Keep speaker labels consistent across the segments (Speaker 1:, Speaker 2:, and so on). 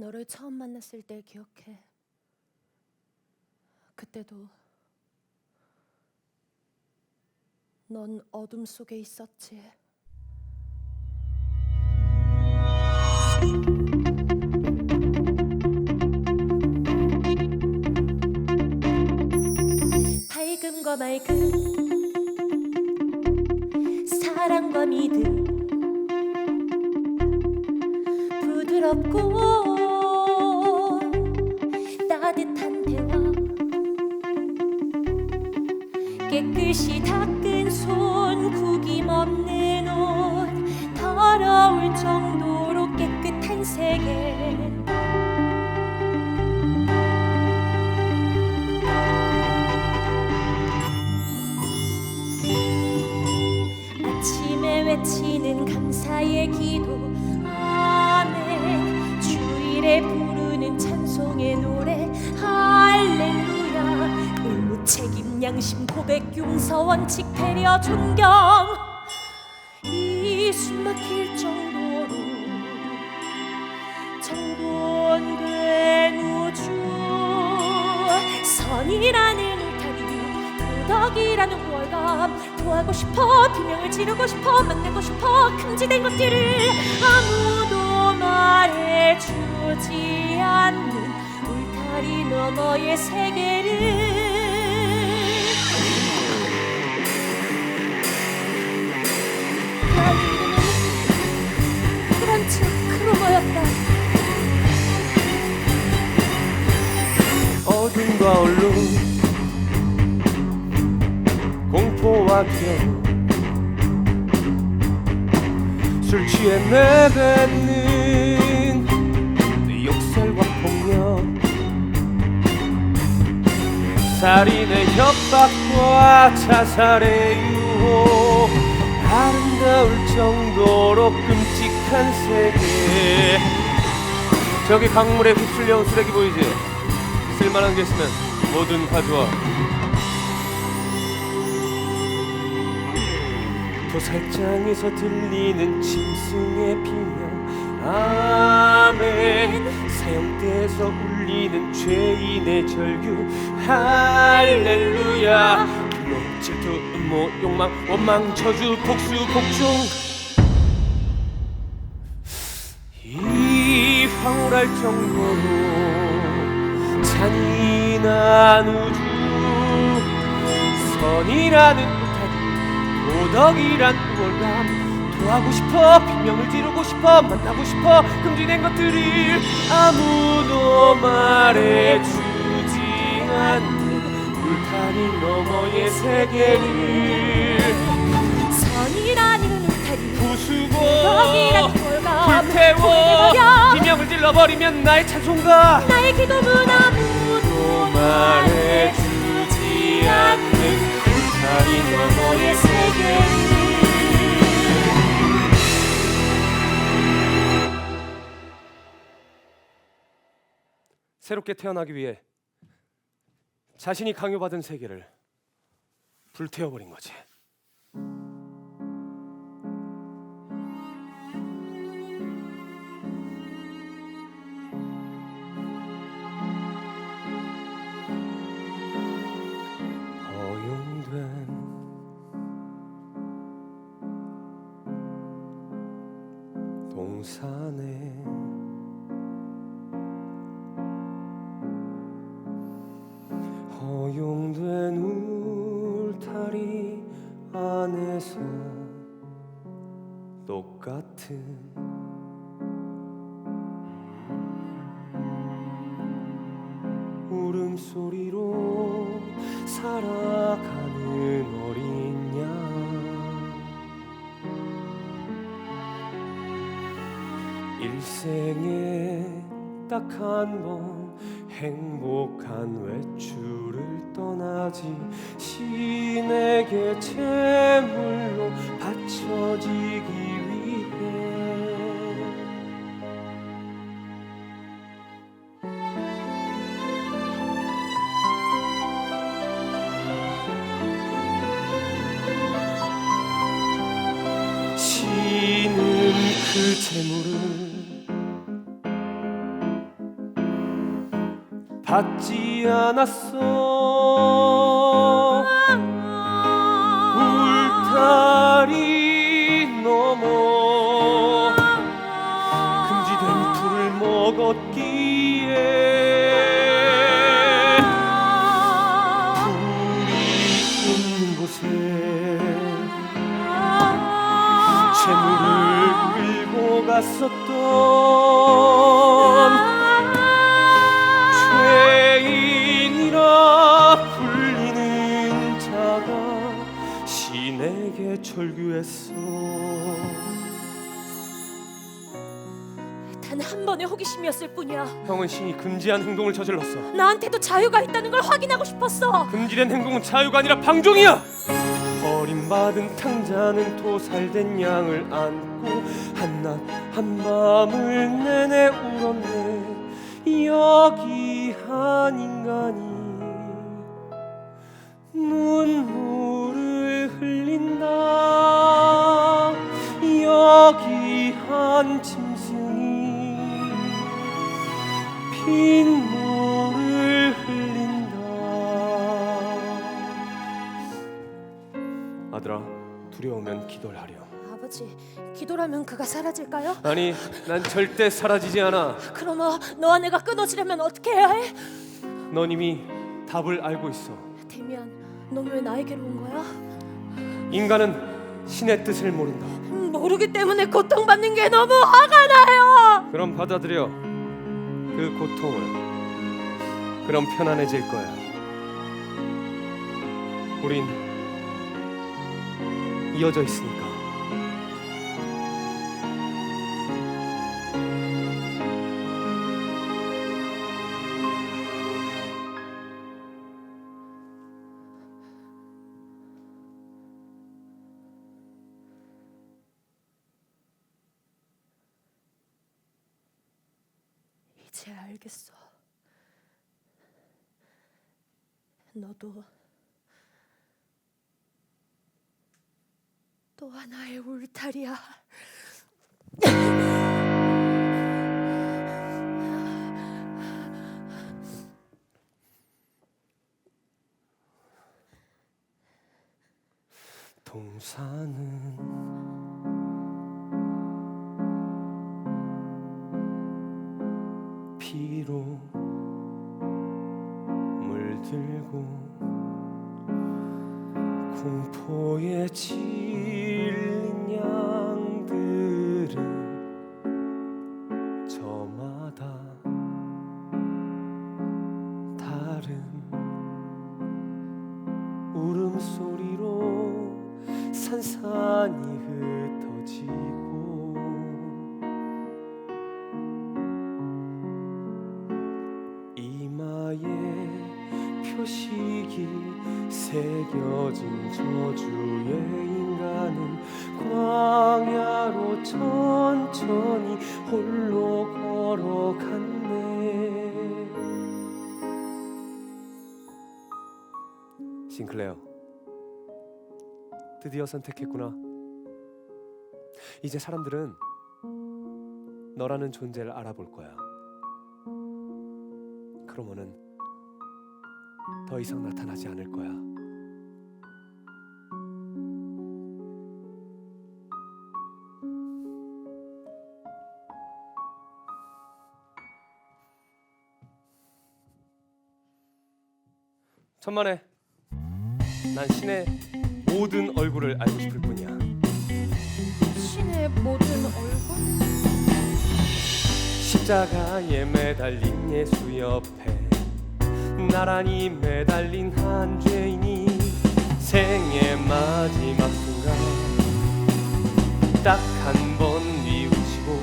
Speaker 1: 너를 처음 만났을 때 기억해. 그때도 넌 어둠 속에 있었지. 밝음과 맑음 사랑과 믿음 부드럽고 세계 아침에 외치는 감사의 기도 아멘 주일에 부르는 찬송의 노래 할렐루야. 의무 책임 양심 고백 용서 원칙 배려 존경. 이 숨막힐 정도 이라는 울타리 도덕이라는 우월감. 도하고 싶어 비명을 지르고 싶어 만나고 싶어 금지된 것들을 아무도 말해주지 않는 울타리 너머의 세계를.
Speaker 2: 어둠과 얼 기억 술 취해 내뱉는 욕설과 폭력 살인의 협박과 자살의 유혹 아름다울 정도로 끔찍한 세계 저기 강물에 휩쓸려 온 쓰레기 보이지? 쓸만한 게 있으면 뭐든 가져와. 도살장에서 들리는 짐승의 비명. 아멘. 사형대에서 울리는 죄인의 절규. 할렐루야. 질투 음모 욕망 원망 저주 복수 복종. 이 황홀할 정도로 잔인한 우주. 선이라는 도덕이란 우월감 도하고 싶어 비명을 지르고 싶어 만나고 싶어 금지된 것들을 아무도 말해주지 않는 울타리 너머의 세계를.
Speaker 1: 선이라는 울타리
Speaker 2: 부수고
Speaker 1: 도덕이라는 우월감
Speaker 2: 불태워. 비명을 질러버리면 나의 찬송가.
Speaker 1: 나의 기도문
Speaker 2: 새롭게 태어나기 위해 자신이 강요받은 세계를 불태워버린 거지 안에서 똑같은 울음소리로 살아가는 어린 양. 일생에 딱 한 번 행복한 외출을 떠나지 신에게 제물로 바쳐지기 위해. 신은 그 재물을 받지 않았어
Speaker 1: 호기심이었을 뿐이야.
Speaker 2: 형은 신이 금지한 행동을 저질렀어
Speaker 1: 나한테도 자유가 있다는 걸 확인하고 싶었어.
Speaker 2: 금지된 행동은 자유가 아니라 방종이야 버림받은 탕자는 도살된 양을 안고 한낮 한밤을 내내 울었네 여기 한 인간이 눈물을 흘린다 여기 한 짐승이 빗물을 흘린다 아들아 두려우면 기도를 하렴
Speaker 1: 아버지, 기도라면 그가 사라질까요?
Speaker 2: 아니 난 절대 사라지지 않아
Speaker 1: 그러면 너와 내가 끊어지려면 어떻게 해야 해?
Speaker 2: 넌 이미 답을 알고 있어
Speaker 1: 데미안, 넌 왜 나에게로 온 거야?
Speaker 2: 인간은 신의 뜻을 모른다
Speaker 1: 음, 모르기 때문에 고통받는 게 너무 화가 나요.
Speaker 2: 그럼 받아들여 그 고통을 그럼 편안해질 거야. 우린 이어져 있으니까
Speaker 1: 이제 알겠어. 너도 또 하나의 울타리야.
Speaker 2: 동산은 공포에 질린 양들은 저마다 다른 울음소리로 산산이 새겨진 저주의 인간은 광야로 천천히 홀로 걸어갔네 싱클레어 드디어 선택했구나. 이제 사람들은 너라는 존재를 알아볼 거야. 그러면은 더 이상 나타나지 않을 거야. 천만에 난 신의 모든 얼굴을 알고 싶을 뿐이야.
Speaker 1: 신의 모든 얼굴?
Speaker 2: 십자가에 매달린 예수 옆에 나란히 매달린 한 죄인이 생의 마지막 순간 딱 한번 뉘우치고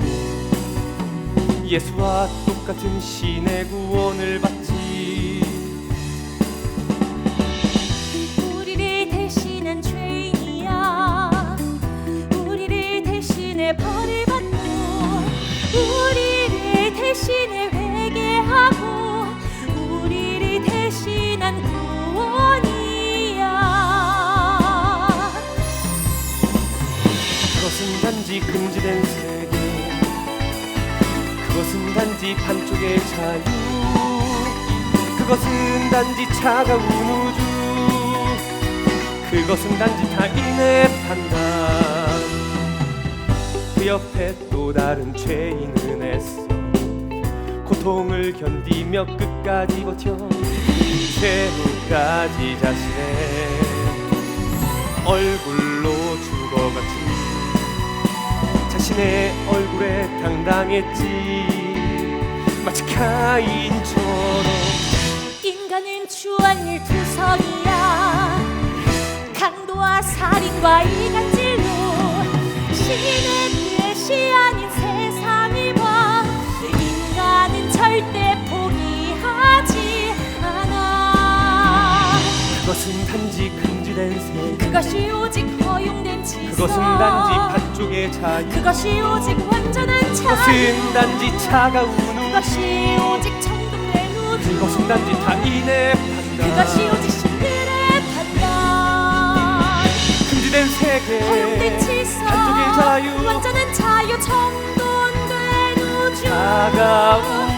Speaker 2: 예수와 똑같은 신의 구원을 받 그것은 단지 금지된 세계 그것은 단지 반쪽의 자유 그것은 단지 차가운 우주 그것은 단지 타인의 판단. 그 옆에 또 다른 죄인은 애써 고통을 견디며 끝까지 버텨 최후까지 자신의 얼굴로 죽어갔지. 자신의 얼굴에 당당했지. 마치 카인처럼.
Speaker 1: 인간은 주안일 투성이야. 강도와 살인과 이간질로 신의
Speaker 2: 그것은 단지 금지된 세
Speaker 1: 그것이 오직 허용된 지성.
Speaker 2: 그것은 단지 반쪽의 자유.
Speaker 1: 그것이 오직 완전한 자유.
Speaker 2: 그것은 단지 차가운 우주
Speaker 1: 그것이 오직 정돈된 우주.
Speaker 2: 그것은 단지 타인의 판단.
Speaker 1: 그것이 오직 신들의 판단.
Speaker 2: 금지된 세계.
Speaker 1: 허용된 지성.
Speaker 2: 반쪽의 자유.
Speaker 1: 완전한 자유. 정돈된 우주.
Speaker 2: 차가운